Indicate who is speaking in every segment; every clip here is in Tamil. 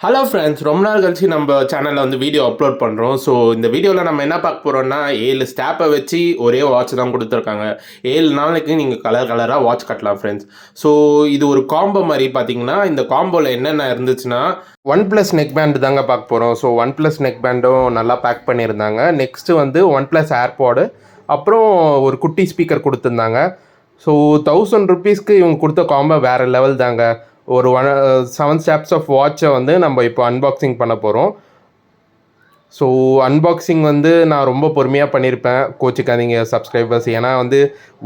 Speaker 1: ஹலோ ஃப்ரெண்ட்ஸ் ரொம்ப நாள் கழிச்சு நம்ம சேனலில் வந்து வீடியோ அப்லோட் பண்ணுறோம் ஸோ இந்த வீடியோவில் நம்ம என்ன பார்க்க போகிறோம்னா ஏழு ஸ்டாப்பை வச்சு ஒரே வாட்ச் தான் கொடுத்துருக்காங்க. ஏழு நாளைக்கு நீங்கள் கலர் கலராக வாட்ச் கட்டலாம் ஃப்ரெண்ட்ஸ் ஸோ இது ஒரு காம்போ மாதிரி பார்த்தீங்கன்னா இந்த காம்போவில் என்னென்ன இருந்துச்சுன்னா ஒன் ப்ளஸ் நெக் பேண்டு தாங்க பார்க்க போகிறோம் ஸோ ஒன் ப்ளஸ் நெக் பேண்டும் நல்லா பேக் பண்ணியிருந்தாங்க. நெக்ஸ்ட்டு வந்து ஒன் ப்ளஸ் ஏர்பாடு அப்புறம் ஒரு குட்டி ஸ்பீக்கர் கொடுத்துருந்தாங்க. ஸோ தௌசண்ட் ருபீஸ்க்கு இவங்க கொடுத்த காம்போ வேறு லெவல் தாங்க. ஒரு ஒன் செவன் ஸ்டாப்ஸ் ஆஃப் வாட்சை வந்து நம்ம இப்போ அன்பாக்சிங் பண்ண போகிறோம் ஸோ அன்பாக்சிங் வந்து நான் ரொம்ப பொறுமையாக பண்ணியிருப்பேன் கோச்சிக்காதீங்க சப்ஸ்கிரைபர்ஸ் ஏன்னா வந்து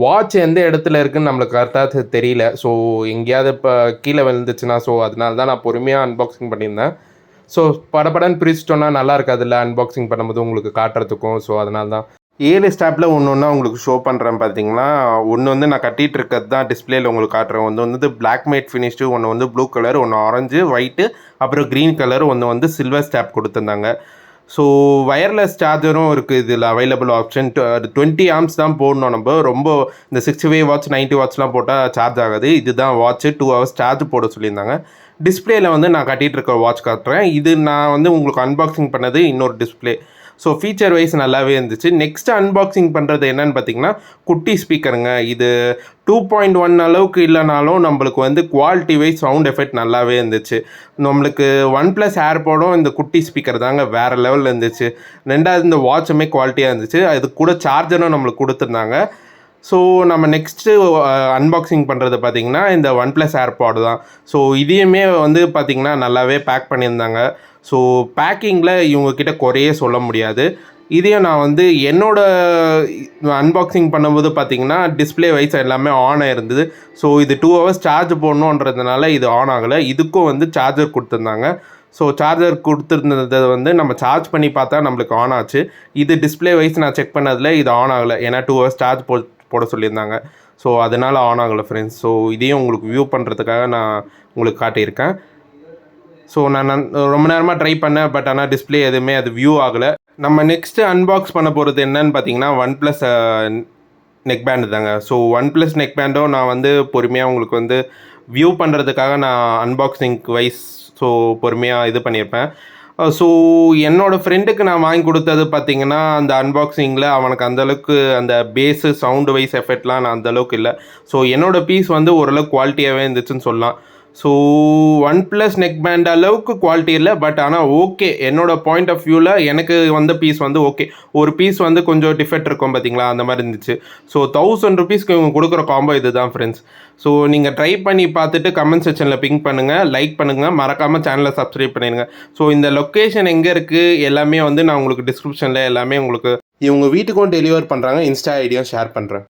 Speaker 1: வாட்ச் எந்த இடத்துல இருக்குன்னு நம்மளுக்கு கரெக்டாக தெரியல. ஸோ எங்கேயாவது இப்போ கீழே விழுந்துச்சுன்னா ஸோ அதனால தான் நான் பொறுமையாக அன்பாக்சிங் பண்ணியிருந்தேன். ஸோ படப்படன்னு பிரிச்சிட்டோன்னா நல்லா இருக்காதுல்ல அன்பாக்சிங் பண்ணும்போது உங்களுக்கு காட்டுறதுக்கும். ஸோ அதனால தான். ஏழு ஸ்டாப்பில் ஒன்று ஒன்றா உங்களுக்கு ஷோ பண்ணுறேன் பார்த்தீங்கன்னா ஒன்று வந்து நான் கட்டிகிட்டு இருக்கிறது தான் டிஸ்பிளேயில் உங்களுக்கு காட்டுறேன். ஒன்று வந்து பிளாக் மேட் ஃபினிஷ்டு ஒன்று வந்து ப்ளூ கலர் ஒன்று ஆரஞ்சு ஒயிட்டு அப்புறம் க்ரீன் கலர் ஒன்று வந்து சில்வர் ஸ்டாப் கொடுத்துருந்தாங்க. ஸோ ஒயர்லெஸ் சார்ஜரும் இருக்குது இதில் அவைலபிள் ஆப்ஷன் டுவெண்ட்டி ஆம்ஸ் தான் போடணும் நம்ம. ரொம்ப இந்த சிக்ஸ்டி ஃபைவ் வாட்ச் நைன்ட்டி வாட்ச்லாம் போட்டால் சார்ஜ் ஆகாது. இதுதான் வாட்ச்சு டூ ஹவர்ஸ் சார்ஜ் போட சொல்லியிருந்தாங்க. டிஸ்பிளேயில் வந்து நான் கட்டிகிட்டு இருக்க வாட்ச் காட்டுறேன். இது நான் வந்து உங்களுக்கு அன்பாக்சிங் பண்ணது இன்னொரு டிஸ்பிளே ஸோ ஃபீச்சர் வைஸ் நல்லாவே இருந்துச்சு. நெக்ஸ்ட் அன்பாக்சிங் பண்ணுறது என்னன்னு பார்த்தீங்கன்னா குட்டி ஸ்பீக்கருங்க இது டூ பாயிண்ட் ஒன் அளவுக்கு இல்லைனாலும் நம்மளுக்கு வந்து குவாலிட்டி வைஸ் சவுண்ட் எஃபெக்ட் நல்லாவே இருந்துச்சு. நம்மளுக்கு ஒன் ப்ளஸ் ஏர்போடும் இந்த குட்டி ஸ்பீக்கர் தாங்க வேறு லெவலில் இருந்துச்சு. ரெண்டாவது இந்த வாட்சுமே குவாலிட்டியாக இருந்துச்சு. அது கூட சார்ஜரும் நம்மளுக்கு கொடுத்துருந்தாங்க. ஸோ நம்ம நெக்ஸ்ட்டு அன்பாக்சிங் பண்ணுறது பார்த்திங்கன்னா இந்த ஒன் ப்ளஸ் ஏர்பாடு தான். ஸோ இதையுமே வந்து பார்த்திங்கன்னா நல்லாவே பேக் பண்ணியிருந்தாங்க. ஸோ பேக்கிங்கில் இவங்கக்கிட்ட குறையே சொல்ல முடியாது. இதையும் நான் வந்து என்னோடய அன்பாக்சிங் பண்ணும்போது பார்த்தீங்கன்னா டிஸ்பிளே வைஸ் எல்லாமே ஆன் ஆயிருந்தது ஸோ இது டூ ஹவர்ஸ் சார்ஜ் போடணுன்றதுனால இது ஆன் ஆகலை. இதுக்கும் வந்து சார்ஜர் கொடுத்துருந்தாங்க. ஸோ சார்ஜர் கொடுத்துருந்ததை வந்து நம்ம சார்ஜ் பண்ணி பார்த்தா நம்மளுக்கு ஆன் ஆச்சு. இது டிஸ்பிளே வைஸ் நான் செக் பண்ணதில் இது ஆன் ஆகலை. ஏன்னா டூ ஹவர்ஸ் சார்ஜ் போ போட சொல்லியிருந்தாங்க. ஸோ அதனால் ஆன் ஆகலை ஃப்ரெண்ட்ஸ் ஸோ இதையும் உங்களுக்கு வியூ பண்ணுறதுக்காக நான் உங்களுக்கு காட்டியிருக்கேன். ஸோ நான் ரொம்ப நேரமாக ட்ரை பண்ணேன் பட் ஆனால் டிஸ்பிளே எதுவுமே அது வியூ ஆகலை. நம்ம நெக்ஸ்ட்டு அன்பாக்ஸ் பண்ண போகிறது என்னன்னு பார்த்தீங்கன்னா ஒன் ப்ளஸ் நெக் பேண்டு தாங்க. ஸோ ஒன் ப்ளஸ் நெக் பேண்டும் நான் வந்து பொறுமையாக உங்களுக்கு வந்து வியூ பண்ணுறதுக்காக நான் அன்பாக்சிங் வைஸ் ஸோ பொறுமையாக இது பண்ணியிருப்பேன். ஸோ என்னோடய ஃப்ரெண்டுக்கு நான் வாங்கி கொடுத்தது பார்த்தீங்கன்னா அந்த அன்பாக்சிங்கில் அவனுக்கு அந்தளவுக்கு அந்த பேஸு சவுண்டு வைஸ் எஃபெக்ட்லாம் நான் அந்தளவுக்கு இல்லை. ஸோ என்னோடய பீஸ் வந்து ஓரளவுக்கு குவாலிட்டியாகவே இருந்துச்சுன்னு சொல்லலாம். So one plus neck band அளவுக்கு குவாலிட்டி இல்லை பட் ஆனால் ஓகே என்னோட பாயிண்ட் ஆஃப் வியூவில் எனக்கு வந்த பீஸ் வந்து ஓகே ஒரு பீஸ் வந்து கொஞ்சம் டிஃபெக்ட் இருக்கும் பார்த்தீங்களா அந்த மாதிரி இருந்துச்சு. ஸோ தௌசண்ட் ருபீஸ்க்கு இவங்க கொடுக்குற காம்போ இது தான் ஃப்ரெண்ட்ஸ் ஸோ நீங்கள் ட்ரை பண்ணி பார்த்துட்டு கமெண்ட் செக்ஷனில் பிங்க் பண்ணுங்கள் லைக் பண்ணுங்கள் மறக்காமல் சேனலை சப்ஸ்கிரைப் பண்ணிடுங்க. ஸோ இந்த லொக்கேஷன் எங்கே இருக்குது எல்லாமே வந்து நான் உங்களுக்கு டிஸ்கிரிப்ஷனில் எல்லாமே உங்களுக்கு இவங்க வீட்டுக்கும் டெலிவர் பண்ணுறாங்க இன்ஸ்டா ஐடியும் ஷேர் பண்ணுறேன்